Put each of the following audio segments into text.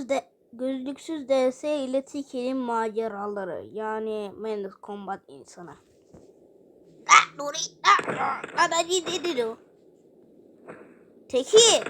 gözlüksüz de gözlüksüz DS ile Tiki'nin maceraları yani Mendes Combat insanı. Ah ah, o. Teki.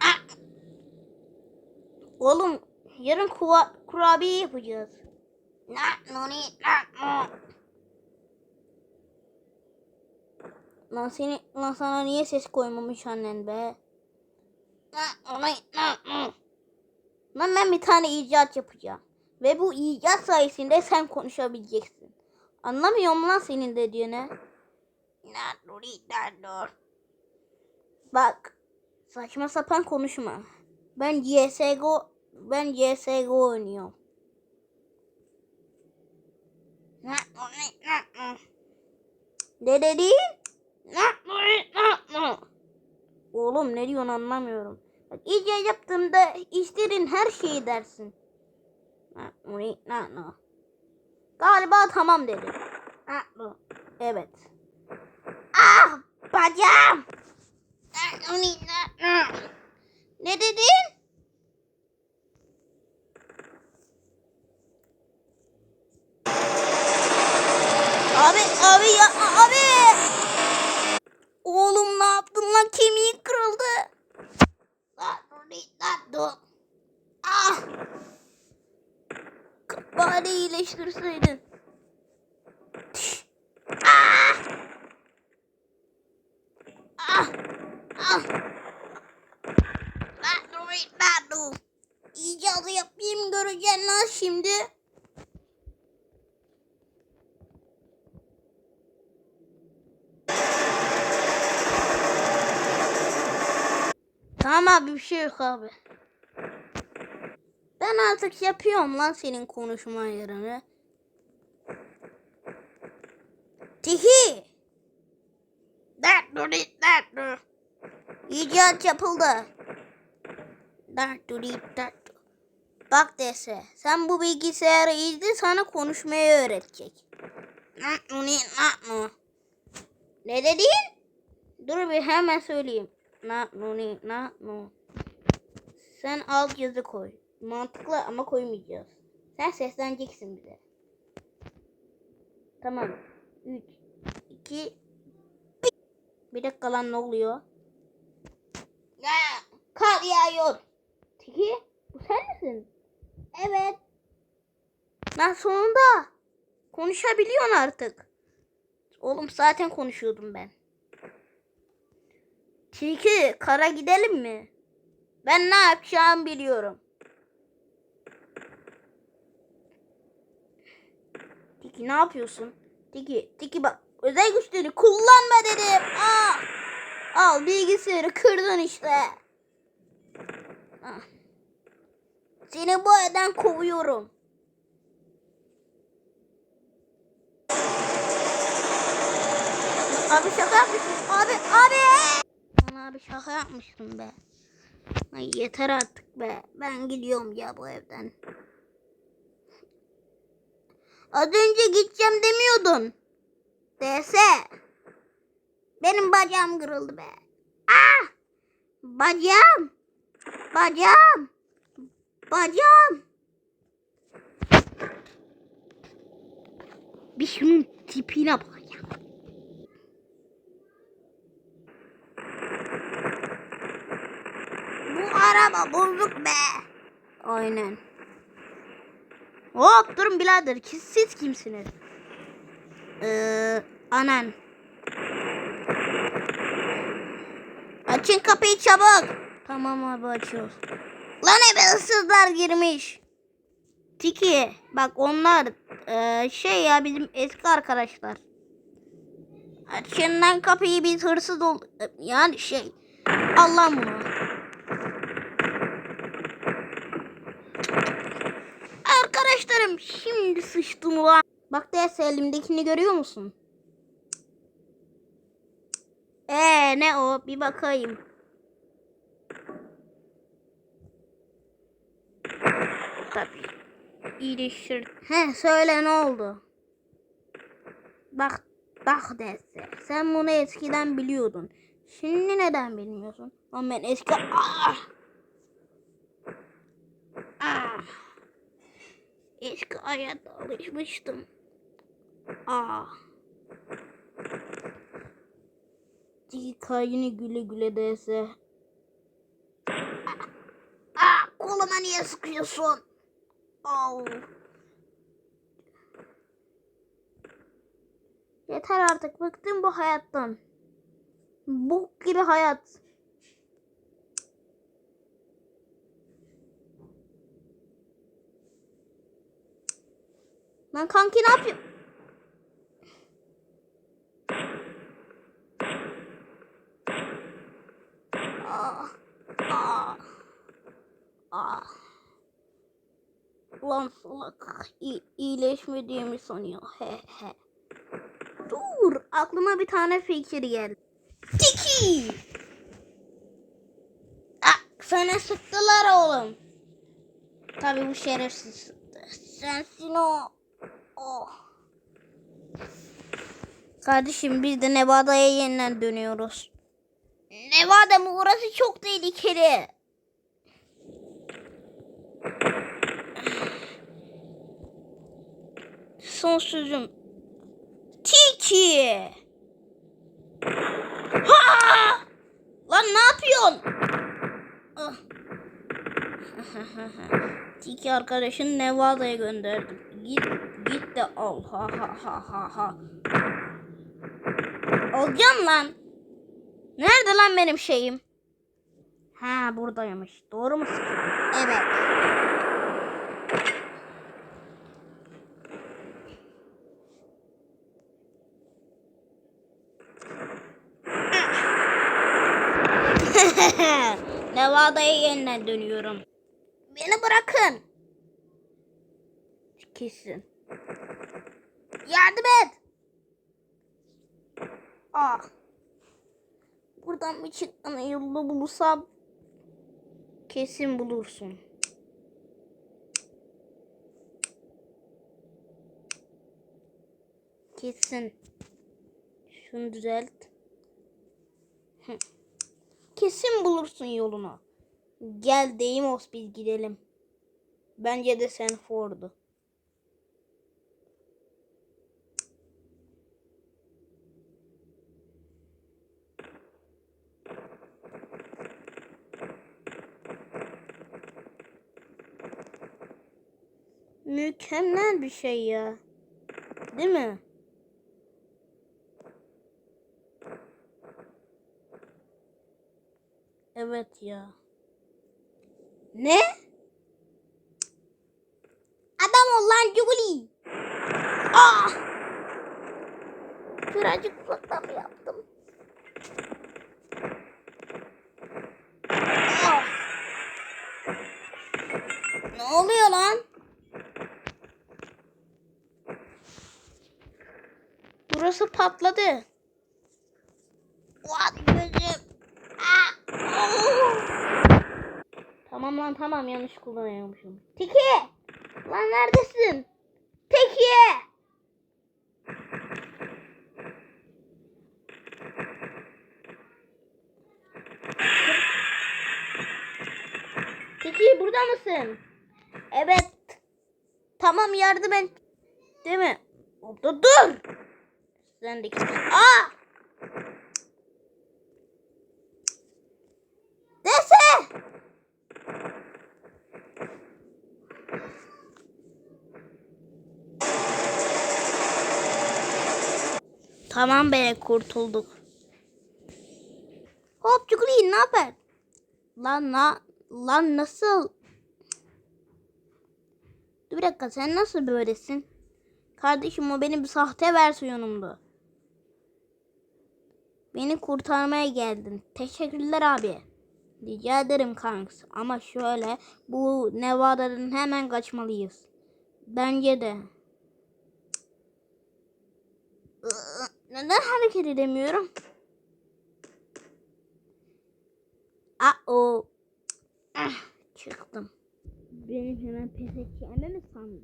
Ah. Oğlum yarın kuva, kurabiye yapacağız. Lan seni lan sana niye ses koymamış annen be? Na. Lan ben bir tane icat yapacağım. Ve bu icat sayesinde sen konuşabileceksin. Anlamıyor musun lan senin dediğini? Bak. Saçma sapan konuşma. Ben CSGO ben CSGO oynuyorum. Ne dedin? Oğlum ne diyorsun anlamıyorum. Bak iyice yaptığımda istediğin her şeyi dersin. Galiba tamam dedi. Evet. Ah bacağım. Ne dedin? Abi abi yapma abi. Oğlum ne yaptın lan kemiğin kırıldı. Na. Ah. Bari iyileştirseydin. Ah! Ah! Ah! Lan dur, lan dur. İcadı yapayım göreceksin lan şimdi. Tamam abi bir şey yok abi. Ben artık yapıyorum lan senin konuşma yerini. Tihi. Do it, that do. İcat yapıldı. İt, that do. Bak dese, sen bu bilgisayarı izle sana konuşmayı öğretecek. Ne dedin? Dur bir hemen söyleyeyim. Na, nu, ni, na, nu. Sen alt yazı koy. Mantıklı ama koymayacağız. Sen sesleneceksin bize. Tamam. 3, 2, Bir dakika lan ne oluyor? Ya, kar yağıyor. Tiki, bu sen misin? Evet. Lan sonunda. Konuşabiliyorsun artık. Oğlum zaten konuşuyordum ben. Tiki, kara gidelim mi? Ben ne yapacağımı biliyorum. Tiki ne yapıyorsun? Tiki, Tiki bak. Özel güçleri kullanma dedim. Aa! Al bilgisayarı kırdın işte. Ah. Seni bu evden kovuyorum. Abi şaka yapmışsın. Abi abi. Lan abi şaka yapmıştım be. Ay yeter artık be. Ben gidiyorum ya bu evden. Az önce gideceğim demiyordun. DS. Benim bacağım kırıldı be. Ah! Bacağım. Bacağım. Bacağım. Bir şunun tipine bak. Bu araba bozuk be. Aynen. Hop durun birader. Ki- Siz kimsiniz? Ee, anan. Açın kapıyı çabuk. Tamam abi açıyoruz. Lan eve hırsızlar girmiş. Tiki bak onlar ee, şey ya bizim eski arkadaşlar. Açın lan kapıyı biz hırsız ol yani şey Allah bunu. Arkadaşlarım şimdi sıçtım ulan. Bak DS elimdekini görüyor musun? Ee ne o? Bir bakayım. Tabii. İyileştir. He söyle ne oldu? Bak bak DS. Sen bunu eskiden biliyordun. Şimdi neden bilmiyorsun? Ama ben eski... Ah! Hayata alışmıştım. Aa. Hikayeni güle güle dese. Aa, koluma niye sıkıyorsun? Au. Yeter artık bıktım bu hayattan. Bok gibi hayat. Lan kanki ne yapıyor? Aa, aa. Lan salak iyileşmediğimi sanıyor. He he. Dur aklıma bir tane fikir geldi. Tiki. Ah, sana sıktılar oğlum. Tabii bu şerefsiz sıktı. Sensin o. Kardeşim biz de Nevada'ya yeniden dönüyoruz. Nevada mı? Orası çok tehlikeli. Son sözüm. Tiki. Ha! Lan ne yapıyorsun? Ah. Tiki arkadaşın Nevada'ya gönderdim. Git de al. Ha ha ha ha ha. Alacağım lan. Nerede lan benim şeyim? Ha buradaymış. Doğru mu? Evet. Nevada'ya yeniden dönüyorum. Beni bırakın. Kesin. Yardım et. Aa. Buradan bir çıkmanın yolunu bulursam kesin bulursun. Kesin. Şunu düzelt. Kesin bulursun yolunu. Gel Deimos biz gidelim. Bence de sen Ford'u. Mükemmel bir şey ya. Değil mi? Evet ya. Ne? Adam ol lan Cuguli. Aa! Birazcık uzaktan yaptım? Aa! Ne oluyor lan? Burası patladı. What gözüm? Aa! Oo! Tamam lan tamam yanlış kullanıyormuşum. Tiki! Lan neredesin? Tiki! Tiki burada mısın? Evet. Tamam yardım et. Değil mi? Orada dur. Sen de. Aa! Dese! Tamam be kurtulduk. Hop Cukuli ne haber? Lan na, lan nasıl? Dur bir dakika sen nasıl böylesin? Kardeşim o benim sahte versiyonumdu. Beni kurtarmaya geldin. Teşekkürler abi. Rica ederim kanks. Ama şöyle bu Nevada'dan hemen kaçmalıyız. Bence de. Neden hareket edemiyorum? Aa, ah, çıktım. Benim hemen pes edeceğimi mi sandın?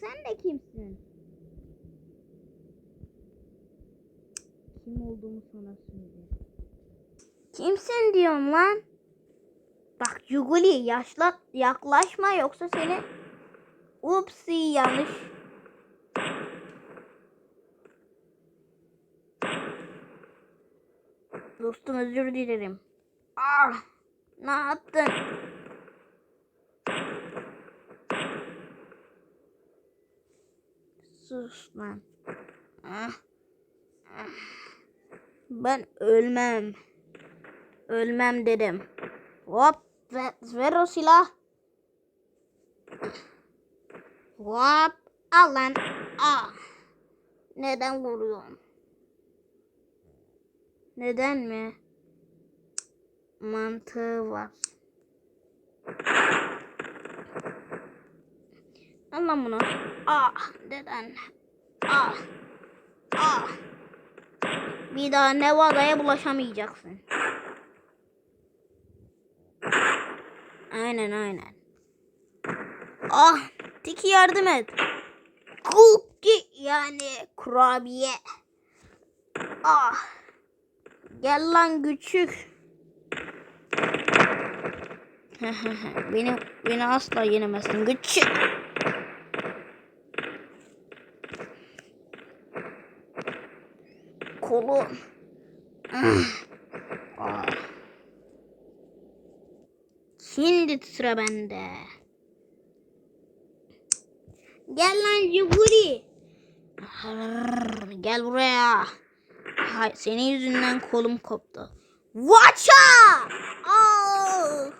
Sen de kimsin? Kim olduğumu sana söyle. Kimsin diyorum lan? Bak Juguli yaşla yaklaşma yoksa seni Upsi yanlış. Dostum özür dilerim. Ah, ne yaptın? Sus lan. Ah. Ben ölmem. Ölmem dedim. Hop. Ver, ver o silah. Hop. Al lan. Ah. Neden vuruyorsun? Neden mi? Mantığı var. Al lan bunu. Ah. Neden? Ah. Ah. Bir daha Nevada'ya bulaşamayacaksın. Aynen aynen. Ah, Tiki yardım et. Cookie yani kurabiye. Ah. Gel lan küçük. beni beni asla yenemezsin küçük. Ah. Şimdi sıra bende. Gel lan. Hırr, Gel buraya. Hay, senin yüzünden kolum koptu. Watcha! Ah!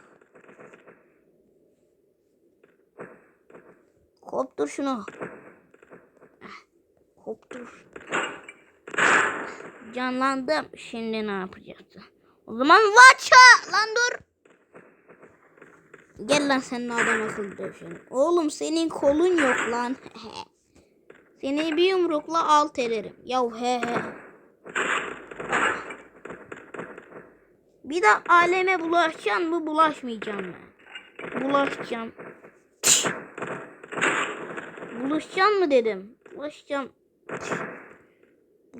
Koptur şunu. Koptur. Canlandım. Şimdi ne yapacaksın? O zaman watcha! Lan dur. Gel lan senin adam akıllı dövüşelim. Oğlum senin kolun yok lan. Seni bir yumrukla alt ederim. Yav he he. Bir de aleme bulaşacaksın mı bulaşmayacaksın mı? Bulaşacağım. Bulaşacaksın mı dedim. Bulaşacağım.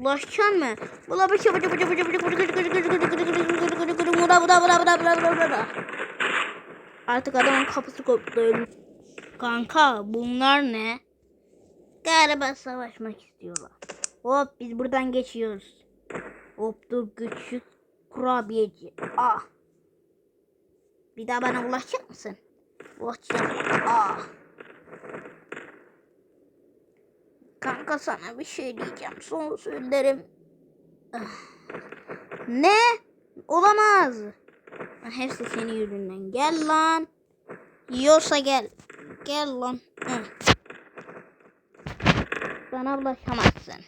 Bulaşacaksın mı? Bula bıçı bıçı bıçı bıçı bıçı bıçı bıçı bıçı bıçı bıçı bıçı bıçı bıçı bıçı. Artık adamın kafası koptu. ölüm. Kanka bunlar ne? Galiba savaşmak istiyorlar. Hop biz buradan geçiyoruz. Hop dur küçük kurabiyeci. Ah. Bir daha bana ulaşacak mısın? Ulaşacağım. Ah. Kanka sana bir şey diyeceğim. Son sözlerim. Ne? Olamaz. Hepsi senin yüzünden. Gel lan. Yiyorsa gel. Gel lan. Bana bulaşamazsın.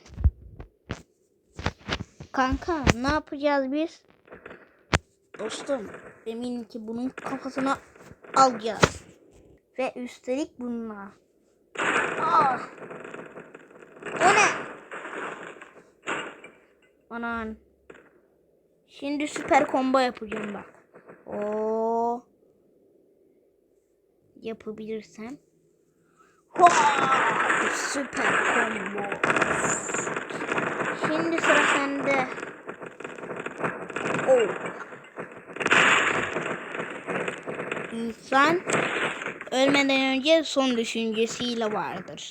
Kanka ne yapacağız biz? Dostum eminim ki bunun kafasına alacağız. Ve üstelik bununla. Ah. O ne? Anan. Şimdi süper combo yapacağım bak. Oo. Yapabilirsem. Hop! Süper combo. Şimdi sıra sende. Oh. İnsan ölmeden önce son düşüncesiyle vardır.